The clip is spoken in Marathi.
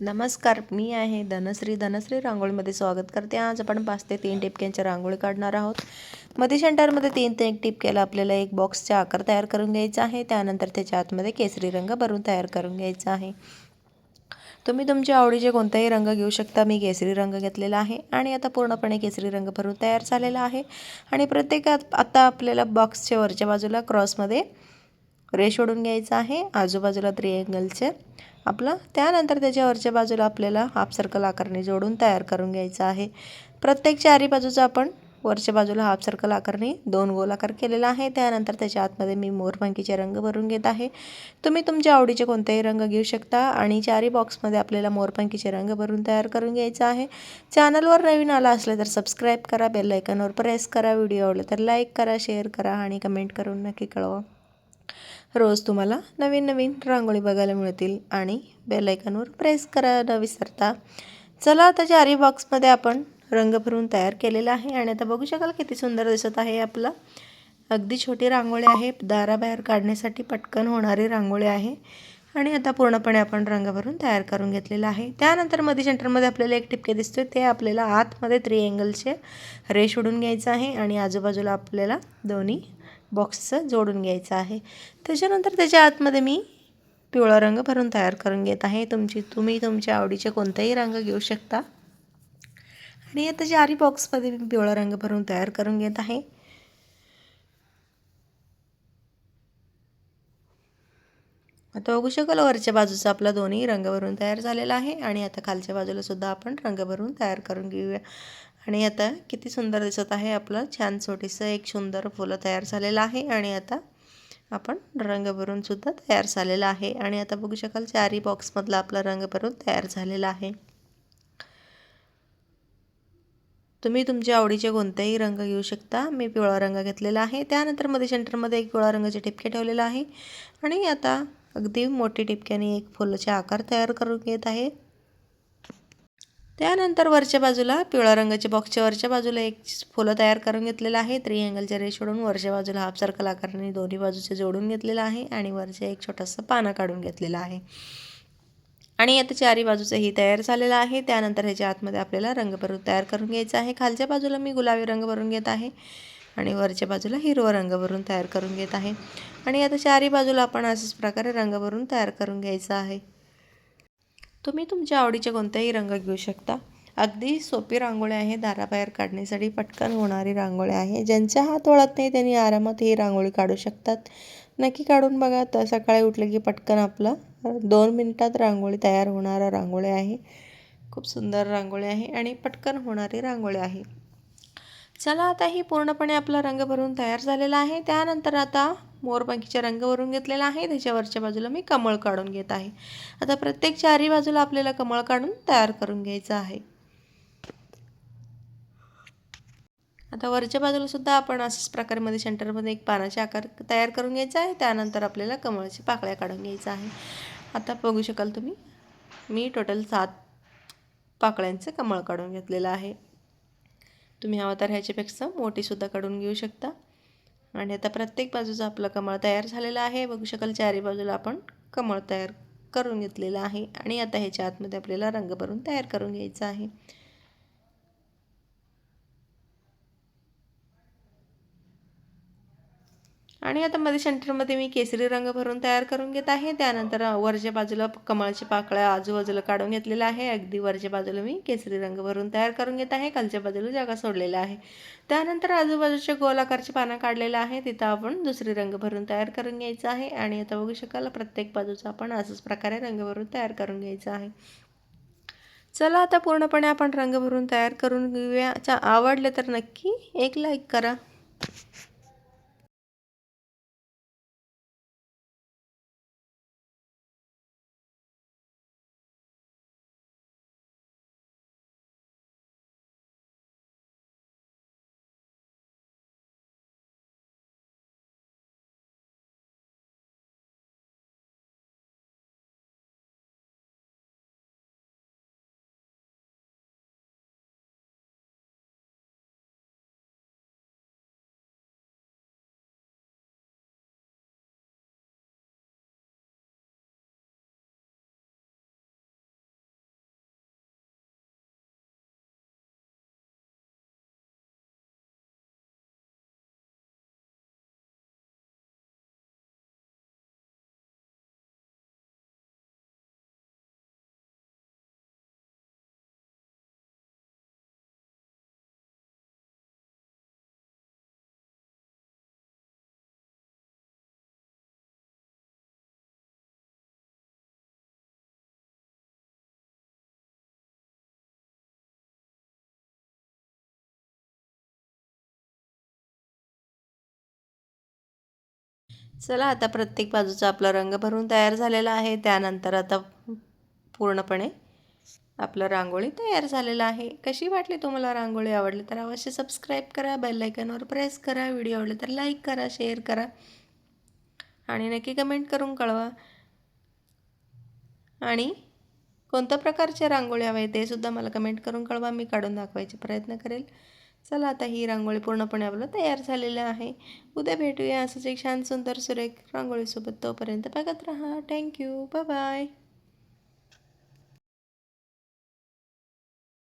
नमस्कार मी आहे धनश्री. धनश्री रांगोळीमध्ये स्वागत करते. आज आपण पाच ते तीन टिपक्यांच्या रांगोळी काढणार आहोत. मध्ये सेंटरमध्ये तीन ते एक टिपक्याला आपल्याला एक बॉक्सचा आकार तयार करून घ्यायचा आहे. त्यानंतर त्याच्या आतमध्ये केसरी रंग भरून तयार करून घ्यायचा आहे. तुम्ही तुमच्या आवडीचे कोणताही रंग घेऊ शकता. मी केसरी रंग घेतलेला आहे आणि आता पूर्णपणे केसरी रंग भरून तयार झालेला आहे. आणि प्रत्येकात आता आपल्याला बॉक्सच्या वरच्या बाजूला क्रॉसमध्ये रेश ओढून घ्यायचा आहे. आजूबाजूला त्रिएंगलचे आपला. त्यानंतर त्याच्यावरच्या बाजूला आपल्याला हाफ सर्कल आकारणी जोडून तयार करून घ्यायचं आहे. प्रत्येक चारी बाजूचा आपण वरच्या बाजूला हाफ सर्कल आकारणी दोन गोल आकार केलेला आहे. त्यानंतर त्याच्या आतमध्ये मी मोरपंखीचे रंग भरून घेत आहे. तुम्ही तुमच्या आवडीचे कोणतेही रंग घेऊ शकता आणि चारी बॉक्समध्ये आपल्याला मोरपंखीचे रंग भरून तयार करून घ्यायचा आहे. चॅनलवर नवीन आला असलं तर सबस्क्राईब करा बेल आयकॉनवर प्रेस करा. व्हिडिओ आवडला तर लाईक करा शेअर करा आणि कमेंट करून नक्की कळवा. रोज तुम्हाला नवीन नवीन रांगोळी बघायला मिळतील आणि बेलायकनवर प्रेस करा न विसरता. चला आता चारी बॉक्समध्ये आपण रंग भरून तयार केलेला आहे आणि आता बघू शकाल किती सुंदर दिसत आहे आपलं. अगदी छोटी रांगोळी आहे. दाराबाहेर काढण्यासाठी पटकन होणारी रांगोळी आहे. आणि आता पूर्णपणे आपण रंग भरून तयार करून घेतलेला आहे. त्यानंतरमध्ये सेंटरमध्ये आपल्याला एक टिपके दिसतोय. ते आपल्याला आतमध्ये त्रिअँगलचे रेश उडून घ्यायचं आहे आणि आजूबाजूला आपल्याला दोन्ही बॉक्सचं जोडून घ्यायचं आहे. त्याच्यानंतर त्याच्या आतमध्ये मी पिवळा रंग भरून तयार करून घेत आहे. तुमची तुम्ही तुमच्या आवडीचे कोणताही रंग घेऊ शकता. आणि आता आरी बॉक्समध्ये मी पिवळा रंग भरून तयार करून घेत आहे. आता बघू शकाल वरच्या बाजूचा आपला दोन्ही रंग भरून तयार झालेला आहे. आणि आता खालच्या बाजूला सुद्धा आपण रंग भरून तयार करून घेऊया. आणि आता किती सुंदर दिसत आहे आपलं. छान छोटीसं एक सुंदर फुलं तयार झालेलं आहे आणि आता आपण रंग भरूनसुद्धा तयार झालेला आहे. आणि आता बघू शकाल चारी बॉक्समधला आपला रंग भरून तयार झालेला आहे. तुम्ही तुमच्या आवडीचे कोणतेही रंग घेऊ शकता. मी पिवळा रंग घेतलेला आहे. त्यानंतरमध्ये सेंटरमध्ये एक पिवळा रंगाचे टिपके ठेवलेला आहे. आणि आता अगदी मोठी टिपक्याने एक फुलाचे आकार तयार करून घेत आहे. त्यानंतर वरच्या बाजूला पिवळ्या रंगाच्या बॉक्सच्या वरच्या बाजूला एक फुलं तयार करून घेतलेलं आहे. थ्री अँगलच्या रेशोडून वरच्या बाजूला हाफ सर्कल आकाराने दोन्ही बाजूचे जोडून घेतलेलं आहे आणि वरच्या एक छोटंसं पानं काढून घेतलेलं आहे. आणि आता चारी बाजूचंही तयार झालेलं आहे. त्यानंतर ह्याच्या आतमध्ये आपल्याला रंग भरून तयार करून घ्यायचा आहे. खालच्या बाजूला मी गुलाबी रंग भरून घेत आहे आणि वरच्या बाजूला हिरवा रंग भरून तयार करून घेत आहे. आणि आता चारी बाजूला आपण अशाच प्रकारे रंग भरून तयार करून घ्यायचं आहे. तुम्ही तुमच्या आवडीचे कोणतेही रंग घेऊ शकता. अगदी सोपी रांगोळी आहे दाराबाहेर काढण्यासाठी पटकन होणारी रांगोळी आहे. ज्यांच्या हात वळत नाही त्यांनी आरामात ही रांगोळी काढू शकतात. नक्की काढून बघा तर सकाळी उठलं की पटकन आपलं दोन मिनटात रांगोळी तयार होणारा रांगोळी आहे. खूप सुंदर रांगोळी आहे आणि पटकन होणारी रांगोळी आहे. चला आता ही पूर्णपणे आपला रंग भरून तयार झालेला आहे. त्यानंतर आता मोरपंखीच्या रंगवरून घेतलेला आहे. त्याच्यावरच्या बाजूला मी कमळ काढून घेत आहे. आता प्रत्येक चारी बाजूला आपल्याला कमळ काढून तयार करून घ्यायचं आहे. आता वरच्या बाजूला सुद्धा आपण अशाच प्रकारे सेंटरमध्ये एक पानाचे आकार तयार करून घ्यायचा आहे. त्यानंतर आपल्याला कमळाची पाकळ्या काढून घ्यायचं आहे. आता बघू शकाल तुम्ही मी टोटल सात पाकळ्यांचं कमळ काढून घेतलेलं आहे. तुम्ही हवं तर ह्याच्यापेक्षा मोठीसुद्धा काढून घेऊ शकता. आणि आता प्रत्येक बाजूचा आपला कमळ तयार झालेला आहे. बघू शकाल चारी बाजूला आपण कमळ तयार करून घेतलेलं आहे. आणि आता ह्याच्या आतमध्ये आपल्याला रंग भरून तयार करून घ्यायचा आहे. आणि आता मध्ये सेंटरमध्ये मी केसरी रंग भरून तयार करून घेत आहे. त्यानंतर वरच्या बाजूला कमळची पाकळ्या आजूबाजूला काढून घेतलेला आहे. अगदी वरच्या बाजूला मी केसरी रंग भरून तयार करून घेत आहे. खालच्या बाजूला जागा सोडलेला आहे. त्यानंतर आजूबाजूचे गोलाकारचे पानं काढलेलं आहे. तिथं आपण दुसरी रंग भरून तयार करून घ्यायचं आहे. आणि आता बघू शकाल प्रत्येक बाजूचा आपण असंच प्रकारे रंग भरून तयार करून घ्यायचं आहे. चला आता पूर्णपणे आपण रंग भरून तयार करून घेऊया. आवडले तर नक्की एक लाईक करा. चला आता प्रत्येक बाजूचा आपला रंग भरून तयार झालेला आहे. त्यानंतर आता पूर्णपणे आपलं रांगोळी तयार झालेलं आहे. कशी वाटली तुम्हाला रांगोळी आवडली तर अवश्य सबस्क्राईब करा बेल आयकॉनवर प्रेस करा. व्हिडिओ आवडले तर लाईक करा शेअर करा. आणि नक्की कमेंट करून कळवा. आणि कोणत्या प्रकारच्या रांगोळी हवे ते सुद्धा मला कमेंट करून कळवा. मी काढून दाखवायचे प्रयत्न करेल. चला आता ही रांगोळी पूर्णपणे आपलं तयार झालेलं आहे. उद्या भेटूया असंच एक छान सुंदर सुरेख रांगोळीसोबत तोपर्यंत बघत राहा. Thank you bye bye